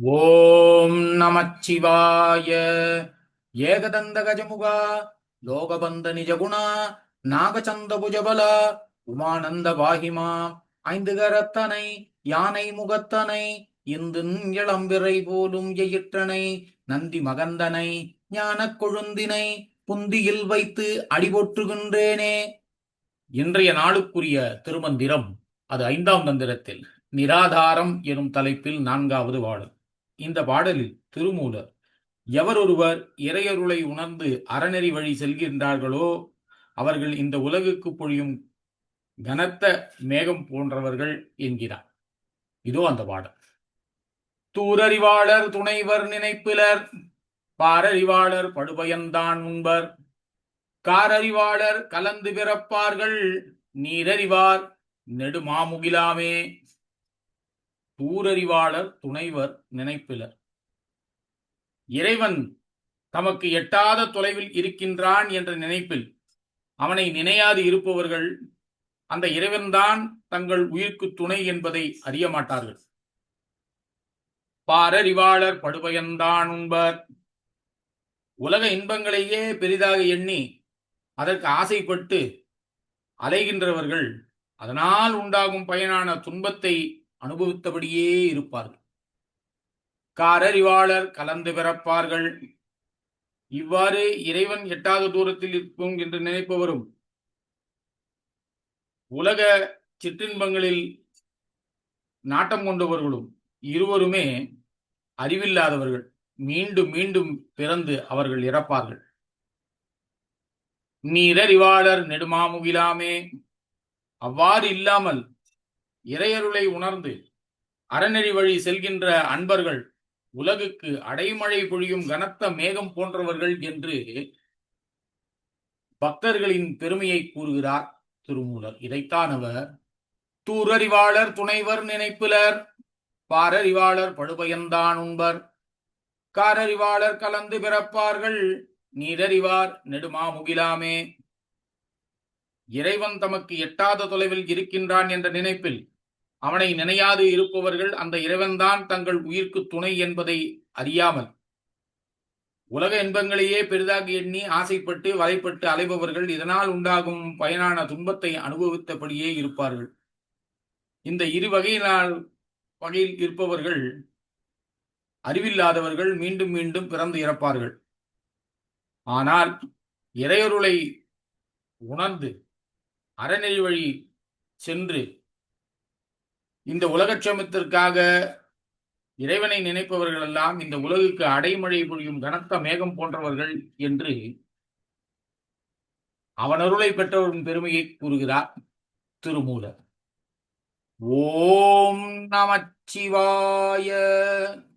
ஓம் நமச்சிவாய. ஏகதந்த கஜமுகா லோகபந்த நிஜகுணா நாகச்சந்த புஜபல உமானந்த வாகிமா ஐந்து கரத்தனை யானை முகத்தனை இந்து இளம்பிறை போலும் எயிற்றனை நந்தி மகந்தனை ஞானக் கொழுந்தினை புந்தியில் வைத்து அடிபொற்றுகின்றேனே. இன்றைய நாளுக்குரிய திருமந்திரம் அது ஐந்தாம் தந்திரத்தில் நிராதாரம் எனும் தலைப்பில் நான்காவது வாழும். இந்த பாடலில் திருமூலர் எவரொருவர் இறையருளை உணர்ந்து அறநெறி வழி செல்கின்றார்களோ அவர்கள் இந்த உலகுக்கு பொழியும் கனத்த மேகம் போன்றவர்கள் என்கிறார். இதோ அந்த பாடல். தூரறிவாளர் துணைவர் நினைப்பிலர் பாரறிவாளர் படுபயன்தான் உண்பர் காரறிவாளர் கலந்து பிறப்பார்கள் நீரறிவார் நெடுமாமுகிலாமே தூரறிவாளர் துணைவர் நினைப்பிலர். இறைவன் தமக்கு எட்டாத தொலைவில் இருக்கின்றான் என்ற நினைப்பில் அவனை நினையாது இருப்பவர்கள் அந்த இறைவன்தான் தங்கள் உயிர்க்கு துணை என்பதை அறிய மாட்டார்கள். பாரறிவாளர் படுபயன்தான் உண்பர். உலக இன்பங்களையே பெரிதாக எண்ணி அதற்கு ஆசைப்பட்டு அலைகின்றவர்கள் அதனால் உண்டாகும் பயனான துன்பத்தை அனுபவித்தபடியே இருப்பார்கள். காரறிவாளர் கலந்து பிறப்பார்கள். இவ்வாறு இறைவன் எட்டாத தூரத்தில் இருக்கும் என்று நினைப்பவரும் உலக சிற்றின்பங்களில் நாட்டம் கொண்டவர்களும் இருவருமே அறிவில்லாதவர்கள். மீண்டும் மீண்டும் பிறந்து அவர்கள் இறப்பார்கள். நீரறிவாளர் நெடுமாமுகிலாமே அவ்வாறு இல்லாமல் இறையருளை உணர்ந்து அறநெறி வழி செல்கின்ற அன்பர்கள் உலகுக்கு அடைமழை பொழியும் கனத்த மேகம் போன்றவர்கள் என்று பக்தர்களின் பெருமையை கூறுகிறார் திருமூலர். இதைத்தான் அவர் தூரறிவாளர் துணைவர் நினைப்பிலர் பாரறிவாளர் படுபயன்தான் உண்பர். காரறிவாளர் கலந்து பிறப்பார்கள் நீரறிவார் நெடுமா முகிலாமே இறைவன் தமக்கு எட்டாத தொலைவில் இருக்கின்றான் என்ற நினைப்பில் அவனை நினையாது இருப்பவர்கள் அந்த இறைவன்தான் தங்கள் உயிர்க்கு துணை என்பதை அறியாமல். உலக இன்பங்களையே பெரிதாக எண்ணி ஆசைப்பட்டு வலைப்பட்டு அலைபவர்கள் இதனால் உண்டாகும் பயனான துன்பத்தை அனுபவித்தபடியே இருப்பார்கள். இந்த இரு வகையினால் வகையில் இருப்பவர்கள் அறிவில்லாதவர்கள் மீண்டும் மீண்டும் பிறந்து இறப்பார்கள். ஆனால் இறையொருளை உணர்ந்து அறநெறி வழி சென்று இந்த உலகட்சமத்திற்காக இறைவனை நினைப்பவர்கள் எல்லாம் இந்த உலகுக்கு அடைமழை பொழியும் கனத்த மேகம் போன்றவர்கள் என்று அவனருளை பெற்றவரின் பெருமையை கூறுகிறார் திருமூலர். ஓம் நமச்சிவாய